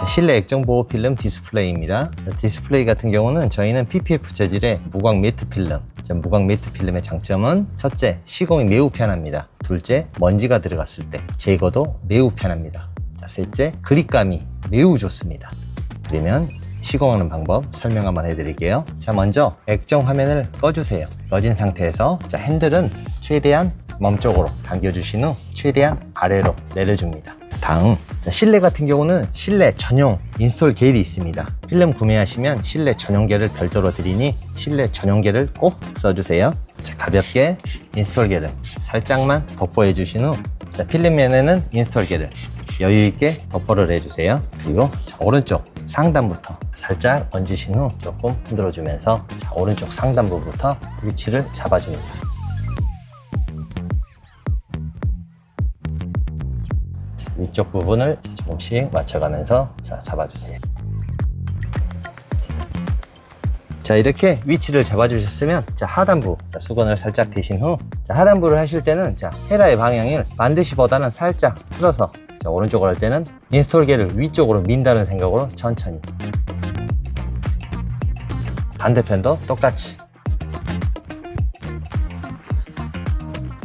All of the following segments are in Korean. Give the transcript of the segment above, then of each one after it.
자, 실내 액정 보호 필름 디스플레이입니다. 자, 디스플레이 같은 경우는 저희는 PPF 재질의 무광 매트 필름. 자, 무광 매트 필름의 장점은 첫째, 시공이 매우 편합니다. 둘째, 먼지가 들어갔을 때 제거도 매우 편합니다. 자, 셋째, 그립감이 매우 좋습니다. 그러면 시공하는 방법 설명 한번 해드릴게요. 자, 먼저 액정 화면을 꺼주세요. 꺼진 상태에서 자, 핸들은 최대한 멈쪽으로 당겨주신 후 최대한 아래로 내려줍니다. 자, 실내 같은 경우는 실내 전용 인스톨 게일이 있습니다. 필름 구매하시면 실내 전용계를 별도로 드리니 실내 전용계를 꼭 써주세요. 자, 가볍게 인스톨 게를 살짝만 덮어해 주신 후 자, 필름면에는 인스톨 게를 여유 있게 덮어를 해주세요. 그리고 자, 오른쪽 상단부터 살짝 얹으신 후 조금 흔들어 주면서 자, 오른쪽 상단부부터 위치를 잡아줍니다. 위쪽 부분을 조금씩 맞춰가면서 자, 잡아주세요. 자 이렇게 위치를 잡아주셨으면 자 하단부 자, 수건을 살짝 대신 후 자, 하단부를 하실 때는 자 헤라의 방향을 반드시 보다는 살짝 틀어서 자, 오른쪽으로 할 때는 인스톨계를 위쪽으로 민다는 생각으로 천천히. 반대편도 똑같이.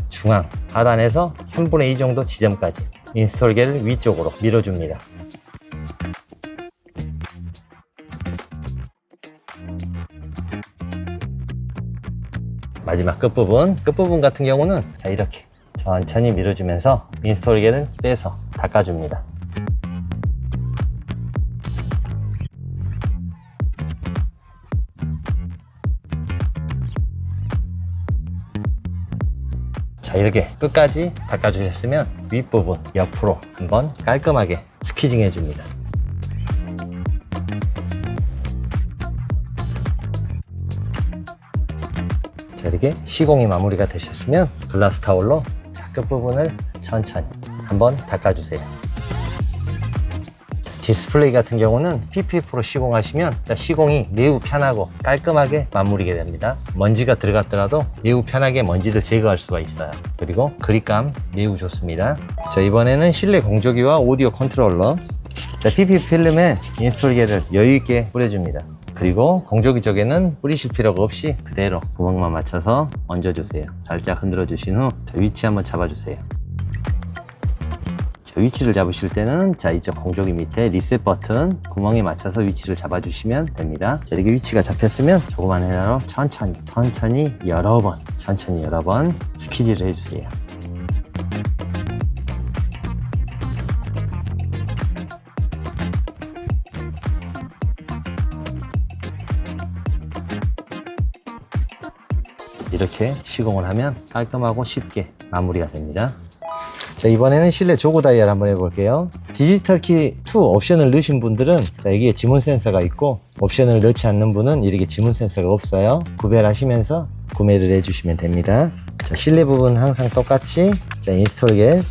중앙 하단에서 3분의 2 정도 지점까지 인스톨계를 위쪽으로 밀어줍니다. 마지막 끝부분 끝부분 같은 경우는 자 이렇게 천천히 밀어주면서 인스톨계를 빼서 닦아줍니다 자 이렇게 끝까지 닦아주셨으면 윗부분 옆으로 한번 깔끔하게 스키징 해줍니다 자, 이렇게 시공이 마무리가 되셨으면 글라스 타올로 자, 끝부분을 천천히 한번 닦아주세요. 디스플레이 같은 경우는 PPF로 시공하시면 자, 시공이 매우 편하고 깔끔하게 마무리게 됩니다. 먼지가 들어갔더라도 매우 편하게 먼지를 제거할 수가 있어요. 그리고 그립감 매우 좋습니다. 자, 이번에는 실내 공조기와 오디오 컨트롤러 자, PP 필름에 인스톨계를 여유있게 뿌려줍니다. 그리고 공조기 쪽에는 뿌리실 필요가 없이 그대로 구멍만 맞춰서 얹어주세요. 살짝 흔들어 주신 후 자, 위치 한번 잡아주세요. 자, 위치를 잡으실 때는 자 이쪽 공조기 밑에 리셋 버튼 구멍에 맞춰서 위치를 잡아주시면 됩니다. 자, 이렇게 위치가 잡혔으면 조그만 헤라로 천천히 천천히 여러 번 천천히 여러 번 스키지를 해주세요. 이렇게 시공을 하면 깔끔하고 쉽게 마무리가 됩니다. 자 이번에는 실내 조고 다이얼 한번 해볼게요. 디지털 키 2 옵션을 넣으신 분들은 자 여기에 지문 센서가 있고 옵션을 넣지 않는 분은 이렇게 지문 센서가 없어요. 구별하시면서 구매를 해주시면 됩니다. 자 실내 부분 항상 똑같이 자 인스톨계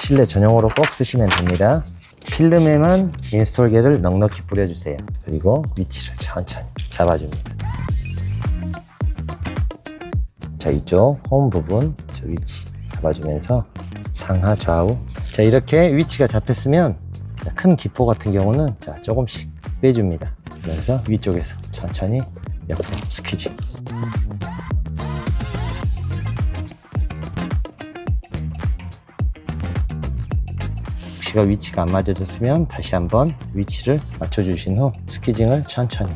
실내 전용으로 꼭 쓰시면 됩니다. 필름에만 인스톨계를 넉넉히 뿌려주세요. 그리고 위치를 천천히 잡아줍니다. 자 이쪽 홈 부분 저 위치 잡아주면서 상하 좌우. 자 이렇게 위치가 잡혔으면 자, 큰 기포 같은 경우는 자 조금씩 빼줍니다. 그래서 위쪽에서 천천히 옆으로 스퀴징 혹시가 위치가 안 맞아졌으면 다시 한번 위치를 맞춰주신 후 스퀴징을 천천히.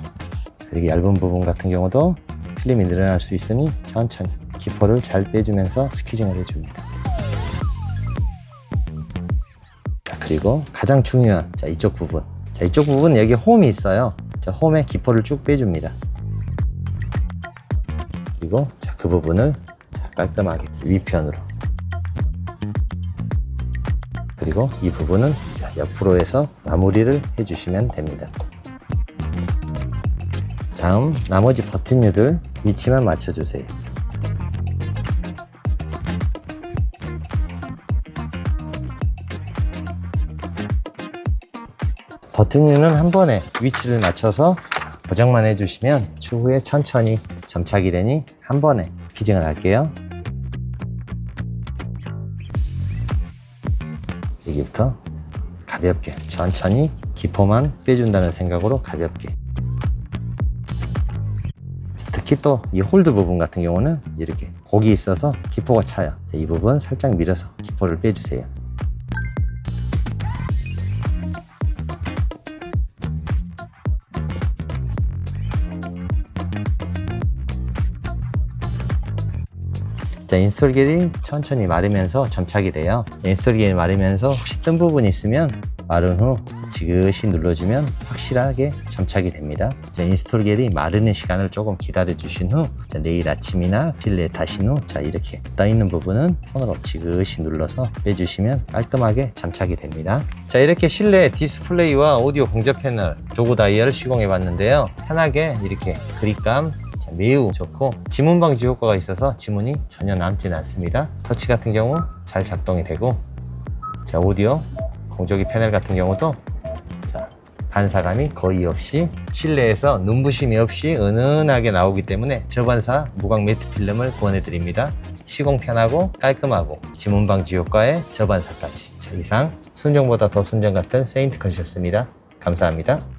그리고 얇은 부분 같은 경우도 필름이 늘어날 수 있으니 천천히 기포를 잘 빼주면서 스퀴징을 해줍니다. 그리고 가장 중요한 자 이쪽 부분 자 이쪽 부분 여기 홈이 있어요. 자 홈에 기포를 쭉 빼줍니다. 그리고 자 그 부분을 자, 깔끔하게 위편으로 그리고 이 부분은 자, 옆으로 해서 마무리를 해주시면 됩니다. 다음 나머지 버튼류들 위치만 맞춰주세요. 버튼류는 한 번에 위치를 맞춰서 고정만 해주시면 추후에 천천히 점착이 되니 한 번에 피징을 할게요. 여기부터 가볍게 천천히 기포만 빼준다는 생각으로 가볍게. 특히 또 이 홀드 부분 같은 경우는 이렇게 곡이 있어서 기포가 차요. 자, 이 부분 살짝 밀어서 기포를 빼주세요 자, 인스톨 겔이 천천히 마르면서 점착이 돼요. 인스톨 겔이 마르면서 혹시 뜬 부분이 있으면 마른 후 지그시 눌러주면 확실하게 점착이 됩니다. 자, 인스톨 겔이 마르는 시간을 조금 기다려 주신 후 자, 내일 아침이나 필레 다신 후 자, 이렇게 떠 있는 부분은 손으로 지그시 눌러서 빼주시면 깔끔하게 점착이 됩니다. 자, 이렇게 실내 디스플레이와 오디오 공조 패널 조그 다이얼을 시공해 봤는데요. 편하게 이렇게 그립감 자, 매우 좋고 지문 방지 효과가 있어서 지문이 전혀 남진 않습니다. 터치 같은 경우 잘 작동이 되고 자 오디오 공조기 패널 같은 경우도 자 반사감이 거의 없이 실내에서 눈부심이 없이 은은하게 나오기 때문에 저반사 무광 매트 필름을 권해 드립니다. 시공 편하고 깔끔하고 지문 방지 효과에 저반사까지 자, 이상 순정보다 더 순정 같은 세인트 컷이었습니다. 감사합니다.